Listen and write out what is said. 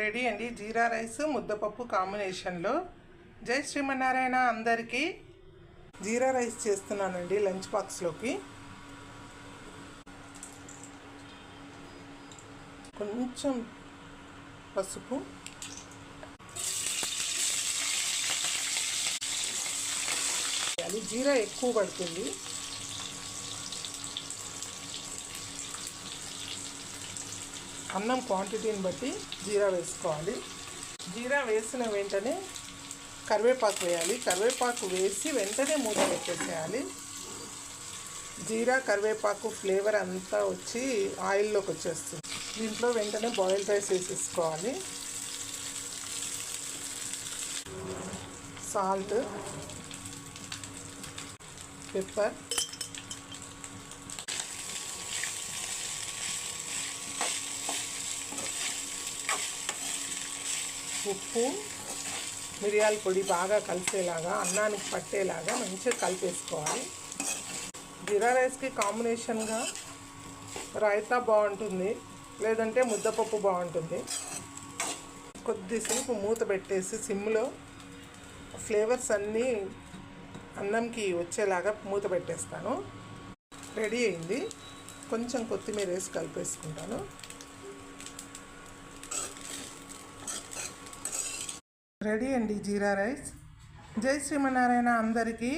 Ready అండి. జీరా rice ముద్దపప్పు కాంబినేషన్లో జై శ్రీమన్నారాయణ అందరికీ. జీరా రైస్ చేస్తున్నానండి లంచ్ బాక్స్లోకి కొంచెం పసుపు. అది జీరా ఎక్కువ పడుతుంది. అన్నం క్వాంటిటీని బట్టి జీరా వేసుకోవాలి. జీరా వేసిన వెంటనే కరివేపాకు వేయాలి. కరివేపాకు వేసి వెంటనే మూత పెట్టేసేయాలి. జీరా కరివేపాకు ఫ్లేవర్ అంతా వచ్చి ఆయిల్లోకి వచ్చేస్తుంది. దీంట్లో వెంటనే బాయిల్ రైస్ వేసేసుకోవాలి. సాల్ట్ పెప్పర్ ఉప్పు మిరియాల పొడి బాగా కలిసేలాగా అన్నానికి పట్టేలాగా మంచిగా కలిపేసుకోవాలి. జీరా రైస్కి కాంబినేషన్గా రాయితా బాగుంటుంది లేదంటే ముద్దపప్పు బాగుంటుంది. కొద్దిసేపు మూత పెట్టేసి సిమ్లో ఫ్లేవర్స్ అన్నీ అన్నంకి వచ్చేలాగా మూత పెట్టేస్తాను. రెడీ అయింది. కొంచెం కొత్తిమీర వేసి కలిపేసుకుంటాను. రెడీ అండి జీరా రైస్. జై శ్రీమన్నారాయణ అందరికీ.